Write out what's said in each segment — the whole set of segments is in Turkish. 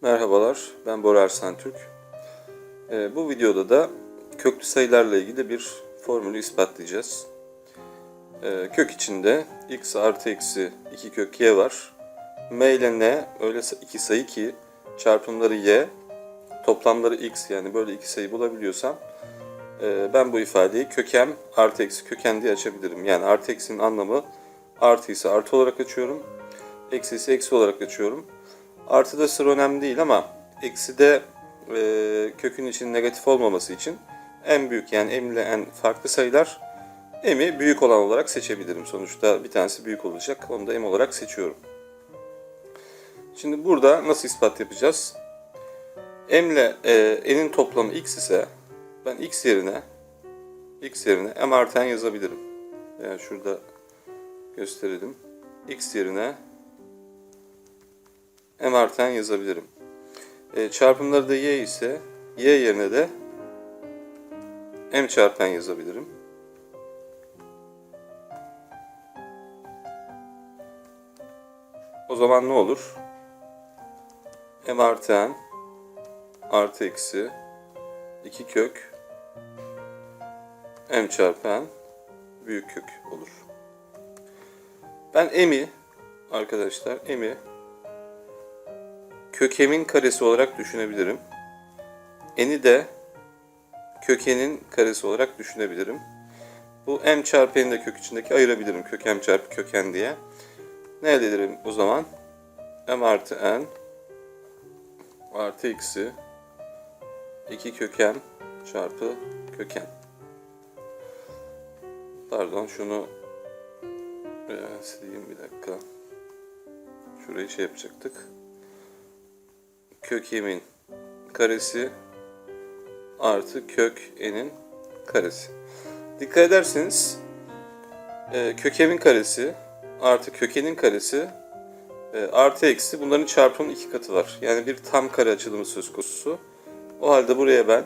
Merhabalar, ben Bora Arslan Türk. Ee, bu videoda da köklü sayılarla ilgili bir formülü ispatlayacağız. Ee, kök içinde x artı eksi 2 kök y var. m ile n öyle iki sayı ki çarpımları y, toplamları x yani böyle iki sayı bulabiliyorsam e, ben bu ifadeyi kökem artı eksi köken diye açabilirim. Yani artı eksinin anlamı artı ise artı olarak açıyorum, eksi ise eksi olarak açıyorum. Artı da sıra önemli değil ama eksi de e, kökün için negatif olmaması için en büyük yani m ile en farklı sayılar m'i büyük olan olarak seçebilirim. Sonuçta bir tanesi büyük olacak. Onu da m olarak seçiyorum. Şimdi burada nasıl ispat yapacağız? m ile e, n'in toplamı x ise ben x yerine x yerine m artı n yazabilirim. Yani şurada gösterelim. x yerine m artı n yazabilirim. E, çarpımları da y ise y yerine de m çarpı n yazabilirim. O zaman ne olur? m artı n artı eksi 2 kök m çarpı n büyük kök olur. Ben m'i arkadaşlar m'i kökemin karesi olarak düşünebilirim. N'i de kökenin karesi olarak düşünebilirim. Bu m çarpı n'i de kök içindeki ayırabilirim. Kök m çarpı köken diye. Ne elde ederim o zaman? m artı n artı x'i 2 köken çarpı köken. Pardon şunu e, sileyim bir dakika. Şurayı şey yapacaktık kökemin karesi artı kök n'in karesi. Dikkat ederseniz e, kökemin karesi artı kökenin karesi e, artı eksi bunların çarpımının iki katı var. Yani bir tam kare açılımı söz konusu. O halde buraya ben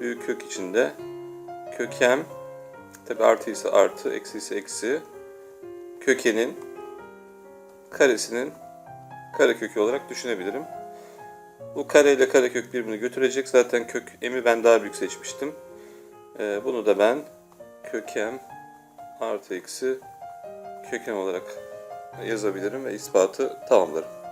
büyük kök içinde kökem tabi artı ise artı eksi ise eksi kökenin karesinin karekökü olarak düşünebilirim. Bu kare ile karekök birbirini götürecek. Zaten kök m'i ben daha büyük seçmiştim. Ee, bunu da ben kökem artı eksi köken olarak yazabilirim ve ispatı tamamlarım.